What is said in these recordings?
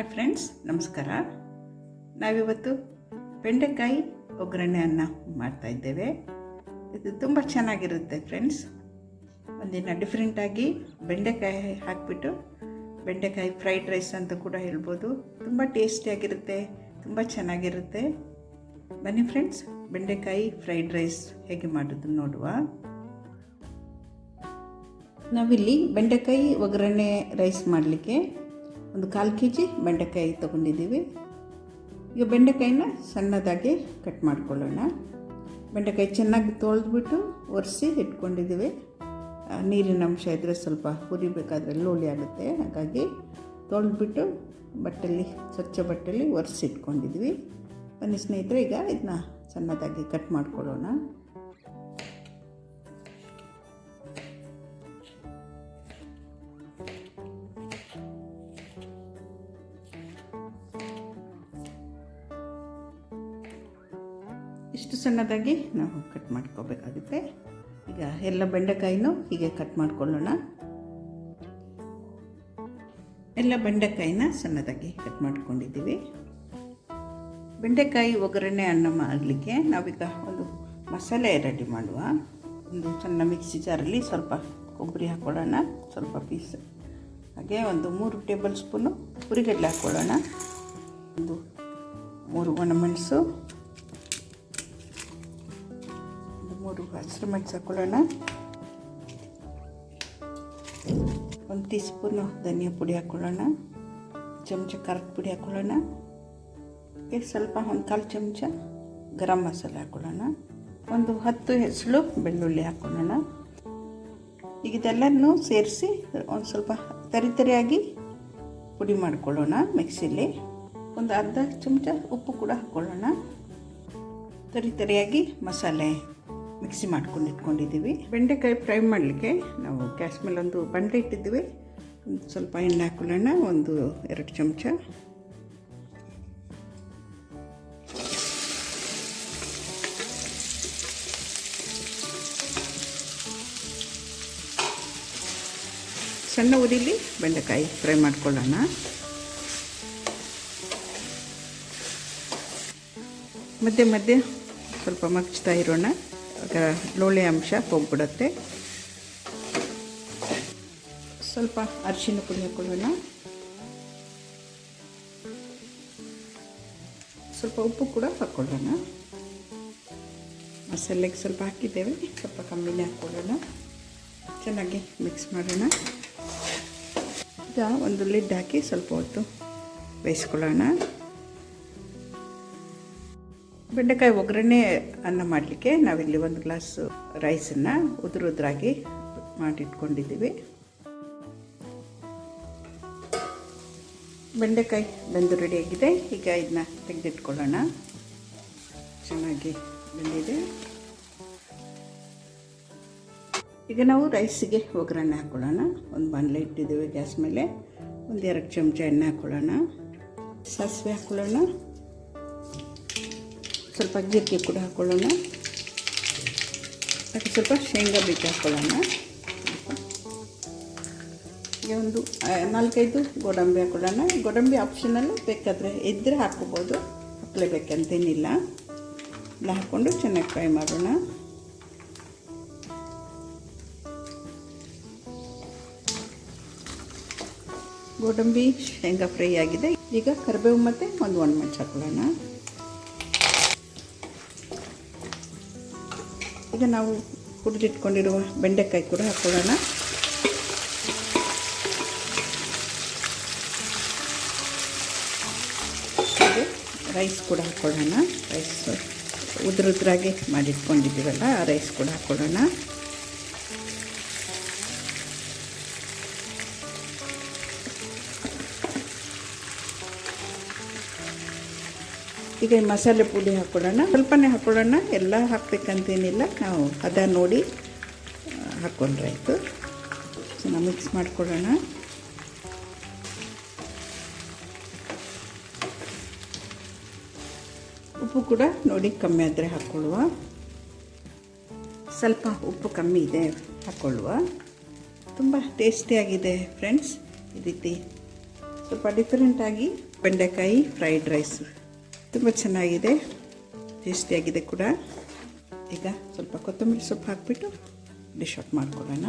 Hi friends, ನಮಸ್ಕಾರ. ನಾವಿವತ್ತು ಬೆಂಡೆಕಾಯಿ ಒಗ್ಗರಣೆ ಅನ್ನ ಮಾಡ್ತಾ ಇದ್ದೇವೆ. ಇದು ತುಂಬ ಚೆನ್ನಾಗಿರುತ್ತೆ ಫ್ರೆಂಡ್ಸ್. ಒಂದಿನ ಡಿಫ್ರೆಂಟಾಗಿ ಬೆಂಡೆಕಾಯಿ ಹಾಕಿಬಿಟ್ಟು ಬೆಂಡೆಕಾಯಿ ಫ್ರೈಡ್ ರೈಸ್ ಅಂತ ಕೂಡ ಹೇಳ್ಬೋದು. ತುಂಬ ಟೇಸ್ಟಿಯಾಗಿರುತ್ತೆ ತುಂಬ ಚೆನ್ನಾಗಿರುತ್ತೆ. ಬನ್ನಿ ಫ್ರೆಂಡ್ಸ್, ಬೆಂಡೆಕಾಯಿ ಫ್ರೈಡ್ ರೈಸ್ ಹೇಗೆ ಮಾಡೋದು ನೋಡುವ. ನಾವಿಲ್ಲಿ ಬೆಂಡೆಕಾಯಿ ಒಗ್ಗರಣೆ ರೈಸ್ ಮಾಡಲಿಕ್ಕೆ ಒಂದು ಕಾಲು ಕೆ ಜಿ ಬೆಂಡೆಕಾಯಿ ತೊಗೊಂಡಿದ್ದೀವಿ. ಈಗ ಬೆಂಡೆಕಾಯಿನ ಸಣ್ಣದಾಗಿ ಕಟ್ ಮಾಡ್ಕೊಳ್ಳೋಣ. ಬೆಂಡೆಕಾಯಿ ಚೆನ್ನಾಗಿ ತೊಳೆದ್ಬಿಟ್ಟು ಒರೆಸಿ ಇಟ್ಕೊಂಡಿದ್ದೀವಿ. ನೀರಿನ ಅಂಶ ಇದ್ದರೆ ಸ್ವಲ್ಪ ಹುರಿಬೇಕಾದ್ರೆ ಲೋಳಿ ಆಗುತ್ತೆ. ಹಾಗಾಗಿ ತೊಳೆದ್ಬಿಟ್ಟು ಬಟ್ಟೆಲಿ ಸ್ವಚ್ಛ ಬಟ್ಟೆಲಿ ಒರೆಸಿ ಇಟ್ಕೊಂಡಿದ್ವಿ ಬನ್ನಿ ಸ್ನೇಹಿತರೆ, ಈಗ ಇದನ್ನ ಸಣ್ಣದಾಗಿ ಕಟ್ ಮಾಡ್ಕೊಳ್ಳೋಣ. ಇಷ್ಟು ಸಣ್ಣದಾಗಿ ನಾವು ಕಟ್ ಮಾಡ್ಕೋಬೇಕಾಗುತ್ತೆ. ಈಗ ಎಲ್ಲ ಬೆಂಡೆಕಾಯಿನೂ ಹೀಗೆ ಕಟ್ ಮಾಡ್ಕೊಳ್ಳೋಣ. ಎಲ್ಲ ಬೆಂಡೆಕಾಯಿನ ಸಣ್ಣದಾಗಿ ಕಟ್ ಮಾಡ್ಕೊಂಡಿದ್ದೀವಿ. ಬೆಂಡೆಕಾಯಿ ಒಗ್ಗರಣೆ ಅನ್ನ ಮಾಡಲಿಕ್ಕೆ ನಾವೀಗ ಒಂದು ಮಸಾಲೆ ರೆಡಿ ಮಾಡುವ. ಒಂದು ಸಣ್ಣ ಮಿಕ್ಸಿ ಜಾರಲ್ಲಿ ಸ್ವಲ್ಪ ಕೊಬ್ಬರಿ ಹಾಕ್ಕೊಳ್ಳೋಣ ಸ್ವಲ್ಪ ಪೀಸ್ ಹಾಗೆ ಒಂದು ಮೂರು ಟೇಬಲ್ ಸ್ಪೂನು ಹುರಿಗಡಲೆ ಹಾಕ್ಕೊಳ್ಳೋಣ ಒಂದು ಮೂರು ಒಣಮೆಣಸು ಮೂರು ಹಸಿರು ಮೆಣಸು ಹಾಕೊಳ್ಳೋಣ. ಒಂದು ಟೀ ಸ್ಪೂನು ಧನಿಯಾ ಪುಡಿ ಹಾಕ್ಕೊಳ್ಳೋಣ ಚಮಚ ಖಾರದ ಪುಡಿ ಹಾಕ್ಕೊಳ್ಳೋಣ ಈಗ ಸ್ವಲ್ಪ ಒಂದು ಕಾಲು ಚಮಚ ಗರಂ ಮಸಾಲೆ ಹಾಕ್ಕೊಳ್ಳೋಣ ಒಂದು ಹತ್ತು ಹೆಸಳು ಬೆಳ್ಳುಳ್ಳಿ ಹಾಕ್ಕೊಳ್ಳೋಣ ಈಗ ಇದೆಲ್ಲನೂ ಸೇರಿಸಿ ಒಂದು ಸ್ವಲ್ಪ ತರಿ ತರಿಯಾಗಿ ಪುಡಿ ಮಾಡ್ಕೊಳ್ಳೋಣ ಮಿಕ್ಸಿಲಿ. ಒಂದು ಅರ್ಧ ಚಮಚ ಉಪ್ಪು ಕೂಡ ಹಾಕ್ಕೊಳ್ಳೋಣ ತರಿ ತರಿಯಾಗಿ ಮಸಾಲೆ. ಮಿಕ್ಸಿ ಮಾಡ್ಕೊಂಡು ಇಟ್ಕೊಂಡಿದ್ದೀವಿ. ಬೆಂಡೆಕಾಯಿ ಫ್ರೈ ಮಾಡಲಿಕ್ಕೆ ನಾವು ಗ್ಯಾಸ್ ಮೇಲೆ ಒಂದು ಬಂಡೆ ಇಟ್ಟಿದ್ದೀವಿ. ಒಂದು ಸ್ವಲ್ಪ ಎಣ್ಣೆ ಹಾಕೊಳ್ಳೋಣ, ಒಂದು ಎರಡು ಚಮಚ. ಸಣ್ಣ ಉರಿಲಿ ಬೆಂಡೆಕಾಯಿ ಫ್ರೈ ಮಾಡ್ಕೊಳ್ಳೋಣ. ಮಧ್ಯೆ ಮಧ್ಯೆ ಸ್ವಲ್ಪ ಮಗ್ಚ್ತಾ ಇರೋಣ. ಲೋಳೆ ಅಂಶ ಹೋಗ್ಬಿಡುತ್ತೆ. ಸ್ವಲ್ಪ ಅರಿಶಿನ ಪುಡಿ ಹಾಕೊಳ್ಳೋಣ ಸ್ವಲ್ಪ ಉಪ್ಪು ಕೂಡ ಹಾಕ್ಕೊಳ್ಳೋಣ ಮಸಾಲೆಗೆ ಸ್ವಲ್ಪ ಹಾಕಿದ್ದೇವೆ, ಸ್ವಲ್ಪ ಕಮ್ಮಿನೇ ಹಾಕ್ಕೊಳ್ಳೋಣ ಚೆನ್ನಾಗಿ ಮಿಕ್ಸ್ ಮಾಡೋಣ. ಈಗ ಒಂದು ಲಿಡ್ ಹಾಕಿ ಸ್ವಲ್ಪ ಹೊತ್ತು ಬೇಯಿಸ್ಕೊಳ್ಳೋಣ. ಬೆಂಡೆಕಾಯಿ ಒಗ್ಗರಣೆ ಅನ್ನ ಮಾಡಲಿಕ್ಕೆ ನಾವಿಲ್ಲಿ ಒಂದು ಗ್ಲಾಸ್ ರೈಸನ್ನು ಉದುರು ಉದುರಾಗಿ ಮಾಡಿಟ್ಕೊಂಡಿದ್ದೀವಿ. ಬೆಂಡೆಕಾಯಿ ಬೆಂದು ರೆಡಿಯಾಗಿದೆ ಈಗ ಇದನ್ನ ತೆಗೆದಿಟ್ಕೊಳ್ಳೋಣ. ಚೆನ್ನಾಗಿ ಬೆಂದಿದೆ. ಈಗ ನಾವು ರೈಸಿಗೆ ಒಗ್ಗರಣೆ ಹಾಕ್ಕೊಳ್ಳೋಣ ಒಂದು ಬಾಣಲೆ ಇಟ್ಟಿದ್ದೀವಿ ಗ್ಯಾಸ್ ಮೇಲೆ. ಒಂದು ಎರಡು ಚಮಚ ಎಣ್ಣೆ ಹಾಕ್ಕೊಳ್ಳೋಣ ಸಾಸಿವೆ ಹಾಕ್ಕೊಳ್ಳೋಣ ಸ್ವಲ್ಪ ಜೀರಿಗೆ ಕೂಡ ಹಾಕ್ಕೊಳ್ಳೋಣ ಅದಕ್ಕೆ ಸ್ವಲ್ಪ ಶೇಂಗಾ ಬೀಜ ಹಾಕ್ಕೊಳ್ಳೋಣ ಈಗ ಒಂದು ನಾಲ್ಕೈದು ಗೋಡಂಬಿ ಹಾಕ್ಕೊಳ್ಳೋಣ ಗೋಡಂಬಿ ಆಪ್ಷನಲ್ಲಿ ಬೇಕಾದರೆ ಇದ್ದರೆ ಹಾಕ್ಕೋಬೋದು. ಹಾಕ್ಲೇಬೇಕಂತೇನಿಲ್ಲ. ಎಲ್ಲ ಹಾಕ್ಕೊಂಡು ಚೆನ್ನಾಗಿ ಫ್ರೈ ಮಾಡೋಣ. ಗೋಡಂಬಿ ಶೇಂಗಾ ಫ್ರೈ ಆಗಿದೆ. ಈಗ ಕರಿಬೇವು ಮತ್ತು ಒಂದು ಒಣ ಮೆಣಸು ಹಾಕೊಳ್ಳೋಣ. ಈಗ ನಾವು ಹುರಿದಿಟ್ಕೊಂಡಿರುವ ಬೆಂಡೆಕಾಯಿ ಕೂಡ ಹಾಕ್ಕೊಳ್ಳೋಣ ರೈಸ್ ಕೂಡ ಹಾಕ್ಕೊಳ್ಳೋಣ ರೈಸ್ ಉದುರುದ್ರಾಗಿ ಮಾಡಿಟ್ಕೊಂಡಿದ್ದೀವಲ್ಲ, ಆ ರೈಸ್ ಕೂಡ ಹಾಕ್ಕೊಳ್ಳೋಣ ಈಗ ಮಸಾಲೆ ಪುಡಿ ಹಾಕ್ಕೊಳ್ಳೋಣ. ಸ್ವಲ್ಪನೇ ಹಾಕೊಳ್ಳೋಣ ಎಲ್ಲ ಹಾಕ್ಬೇಕಂತೇನಿಲ್ಲ. ನಾವು ಹದ ನೋಡಿ ಹಾಕ್ಕೊಂಡ್ರೆ ಆಯಿತು. ಚೆನ್ನಾಗಿ ಮಿಕ್ಸ್ ಮಾಡ್ಕೊಳ್ಳೋಣ. ಉಪ್ಪು ಕೂಡ ನೋಡಿ ಕಮ್ಮಿ ಆದರೆ ಹಾಕ್ಕೊಳ್ಳುವ. ಸ್ವಲ್ಪ ಉಪ್ಪು ಕಮ್ಮಿ ಇದೆ ಹಾಕ್ಕೊಳ್ಳುವ. ತುಂಬ ಟೇಸ್ಟಿಯಾಗಿದೆ ಫ್ರೆಂಡ್ಸ್ ಈ ರೀತಿ ಸ್ವಲ್ಪ ಡಿಫ್ರೆಂಟಾಗಿ ಬೆಂಡೆಕಾಯಿ ಫ್ರೈಡ್ ರೈಸ್ ತುಂಬ ಚೆನ್ನಾಗಿದೆ. ಟೇಸ್ಟಿಯಾಗಿದೆ ಕೂಡ. ಈಗ ಸ್ವಲ್ಪ ಕೊತ್ತಂಬರಿ ಸೊಪ್ಪು ಹಾಕಿಬಿಟ್ಟು ಡಿಶ್ ಔಟ್ ಮಾಡ್ಕೊಳ್ಳೋಣ.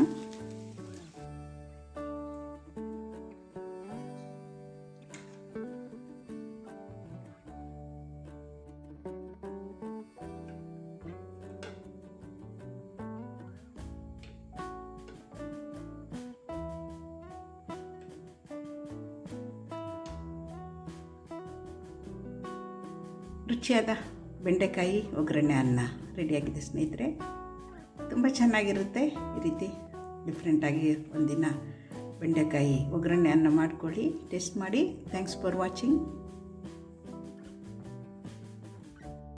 ರುಚಿಯಾದ ಬೆಂಡೆಕಾಯಿ ಒಗ್ಗರಣೆ ಅನ್ನ ರೆಡಿಯಾಗಿದೆ ಸ್ನೇಹಿತರೆ. ತುಂಬ ಚೆನ್ನಾಗಿರುತ್ತೆ. ಈ ರೀತಿ ಡಿಫ್ರೆಂಟಾಗಿ ಒಂದಿನ ಬೆಂಡೆಕಾಯಿ ಒಗ್ಗರಣೆ ಅನ್ನ ಮಾಡ್ಕೊಳ್ಳಿ ಟೇಸ್ಟ್ ಮಾಡಿ. Thanks for watching